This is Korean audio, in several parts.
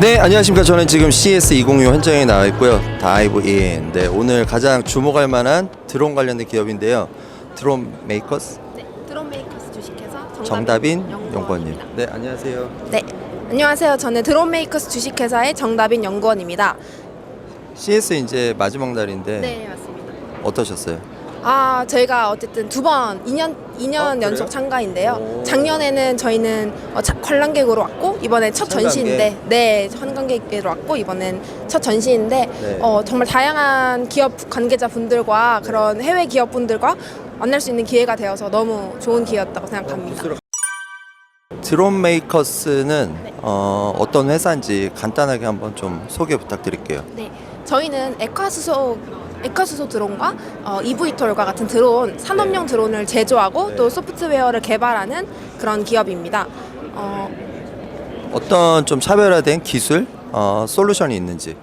네, 안녕하십니까. 저는 지금 CS206 현장에 나와 있고요. 다이브 인. 네, 오늘 가장 주목할 만한 드론 관련된 기업인데요. 드론 메이커스 네, 드론 메이커스 주식회사 정답인 연구원입니다. 연구원님. 네, 안녕하세요. 네, 안녕하세요. 저는 드론 메이커스 주식회사의 정답인 연구원입니다. CS 이제 마지막 날인데 네, 맞습니다. 어떠셨어요? 아, 저희가 어쨌든 두 번, 2년, 2년 아, 그래요? 연속 참가인데요. 오. 작년에는 저희는 어, 자- 관람객으로 왔고, 이번에 첫 관람객. 전시인데, 네, 관람객으로 왔고, 이번엔 첫 전시인데, 네. 어, 정말 다양한 기업 관계자분들과 그런 해외 기업분들과 만날 수 있는 기회가 되어서 너무 좋은 기회였다고 생각합니다. 드론 메이커스는 네. 어, 어떤 회사인지 간단하게 한번 좀 소개 부탁드릴게요. 네, 저희는 에콰수소 에콰수소 드론과 어, EV톨과 같은 드론 산업용 드론을 제조하고 네. 또 소프트웨어를 개발하는 그런 기업입니다. 어, 어떤 좀 차별화된 기술, 어, 솔루션이 있는지.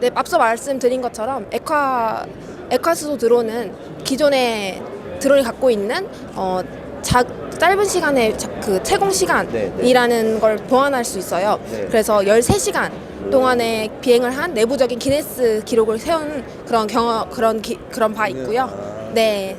네, 앞서 말씀드린 것처럼 에콰 에콰수소 드론은 기존의 드론이 갖고 있는 어, 자, 짧은 시간에 자- 그 채공 네, 시간이라는 걸 보완할 수 있어요. 네. 그래서 13시간 동안에 비행을 한 내부적인 기네스 기록을 세운 그런 경험 그런 기, 그런 바 있고요. 아. 네.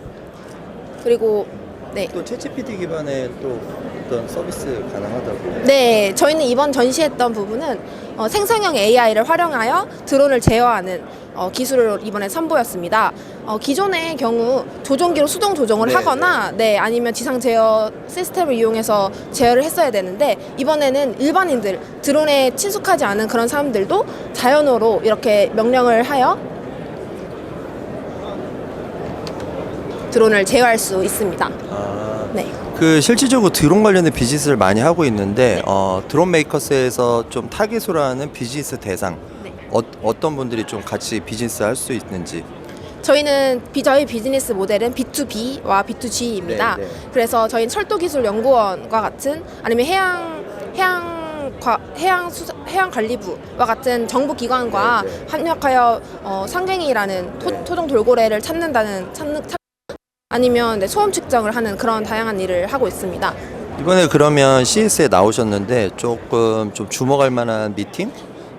그리고 네. 또 채찌PT 기반의 또 어떤 서비스 가능하다고. 네, 저희는 이번 전시했던 부분은 어, 생성형 AI를 활용하여 드론을 제어하는 어, 기술을 이번에 선보였습니다. 어, 기존의 경우 조종기로 수동 조종을 네, 하거나 네, 아니면 지상 제어 시스템을 이용해서 제어를 했어야 되는데 이번에는 일반인들 드론에 친숙하지 않은 그런 사람들도 자연어로 이렇게 명령을 하여 드론을 제어할 수 있습니다. 아. 네. 그 실질적으로 드론 관련된 비즈니스를 많이 하고 있는데 네. 어, 드론 메이커스에서 좀 타깃으로 하는 비즈니스 대상 네. 어, 어떤 분들이 좀 같이 비즈니스 할 수 있는지 저희는 비, 저희 비즈니스 모델은 B2B와 B2G입니다. 네, 네. 그래서 저희는 철도기술연구원과 같은 아니면 해양 해양 과, 해양 수사, 해양 관리부와 같은 정부 기관과 네, 네. 협력하여 어, 상갱이라는 토, 네. 토종 돌고래를 찾는다는 찾는 찾, 아니면 네, 소음 측정을 하는 그런 다양한 일을 하고 있습니다. 이번에 그러면 CS에 나오셨는데 조금 좀 주목할 만한 미팅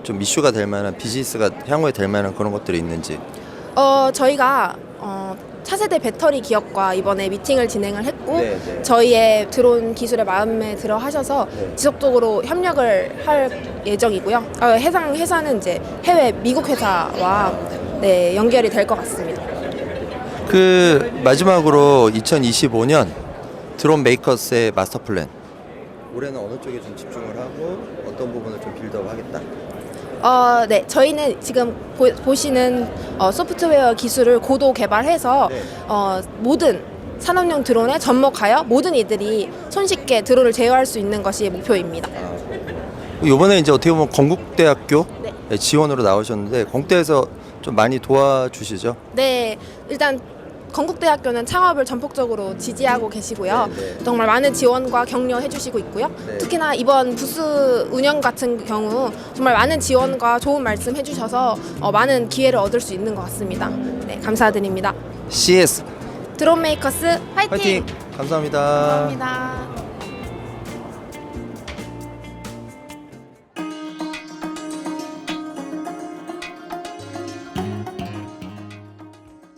좀 이슈가 될 만한 비즈니스가 향후에 될 만한 그런 것들이 있는지 어, 저희가 어, 차세대 배터리 기업과 이번에 미팅을 진행을 했고 네, 네. 저희의 드론 기술에 마음에 들어 하셔서 네. 지속적으로 협력을 할 예정이고요. 어, 해상 회사는 이제 해외 미국 회사와 네, 연결이 될 것 같습니다. 그 마지막으로 2025년 드론 메이커스의 마스터 플랜 올해는 어느 쪽에 좀 집중을 하고 어떤 부분을 좀 빌드업 하겠다 어, 네, 저희는 지금 보, 시는 어, 소프트웨어 기술을 고도 개발해서 네. 어, 모든 산업용 드론에 접목하여 모든 이들이 손쉽게 드론을 제어할 수 있는 것이 목표입니다. 이번에 이제 어떻게 보면 건국대학교 네. 지원으로 나오셨는데 건국대에서 좀 많이 도와주시죠 네, 일단 건국대학교는 창업을 전폭적으로 지지하고 계시고요. 네, 네. 정말 많은 지원과 격려해 주시고 있고요. 네. 특히나 이번 부스 운영 같은 경우 정말 많은 지원과 좋은 말씀 해주셔서 어, 많은 기회를 얻을 수 있는 것 같습니다. 네, 감사드립니다. CS 드론 메이커스 화이팅! 파이팅 감사합니다. 감사합니다.